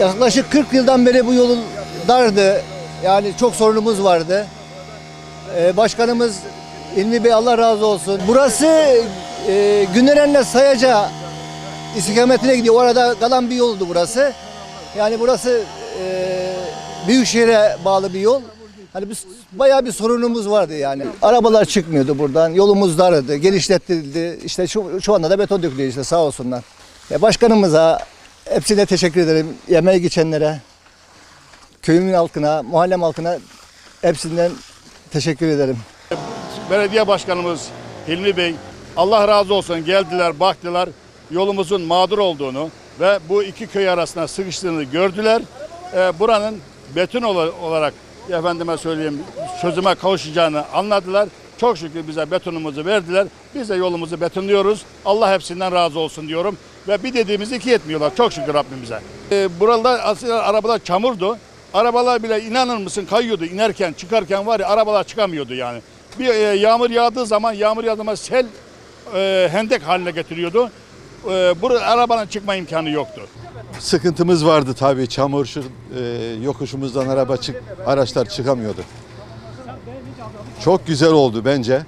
yaklaşık 40 yıldan beri bu yolun dardı. Yani çok sorunumuz vardı. Ee, başkanımız İlmi Bey Allah razı olsun. Burası e, Güneren'le Sayaca istikametine gidiyor. Orada kalan bir yoldu burası. Yani burası e, Büyükşehir'e bağlı bir yol. Hani biz bayağı bir sorunumuz vardı yani. Arabalar çıkmıyordu buradan. Yolumuz dardı. Genişlettirildi. İşte şu, şu anda da beton dökülüyor işte sağ olsunlar. E, başkanımıza hepsine teşekkür ederim. Yemeğe geçenlere, köyümün halkına, mahallem halkına hepsinden teşekkür ederim. Belediye Başkanımız Hilmi Bey Allah razı olsun geldiler baktılar yolumuzun mağdur olduğunu ve bu iki köy arasında sıkıştığını gördüler. Ee, buranın beton ola- olarak efendime söyleyeyim çözüme kavuşacağını anladılar. Çok şükür bize betonumuzu verdiler. Biz de yolumuzu betonluyoruz. Allah hepsinden razı olsun diyorum. Ve bir dediğimizi iki etmiyorlar. Çok şükür Rabbimize. Ee, buralar aslında arabalar çamurdu. Arabalar bile inanır mısın kayıyordu. İnerken çıkarken var ya arabalar çıkamıyordu yani. Bir e, yağmur yağdığı zaman yağmur yağdığı sel e, hendek haline getiriyordu. E, burada arabanın çıkma imkanı yoktu. Sıkıntımız vardı tabii. Çamur şu e, yokuşumuzdan araba çık araçlar çıkamıyordu. Çok güzel oldu bence.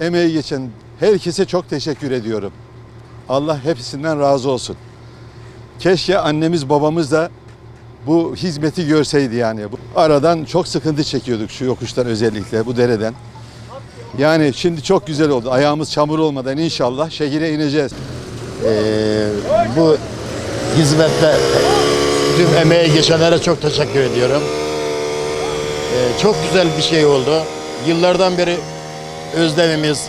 Emeği geçen herkese çok teşekkür ediyorum. Allah hepsinden razı olsun. Keşke annemiz babamız da bu hizmeti görseydi yani. Aradan çok sıkıntı çekiyorduk şu yokuştan özellikle bu dereden. Yani şimdi çok güzel oldu. Ayağımız çamur olmadan inşallah şehire ineceğiz. Ee, bu hizmette tüm emeği geçenlere çok teşekkür ediyorum. Ee, çok güzel bir şey oldu. Yıllardan beri özlemimiz,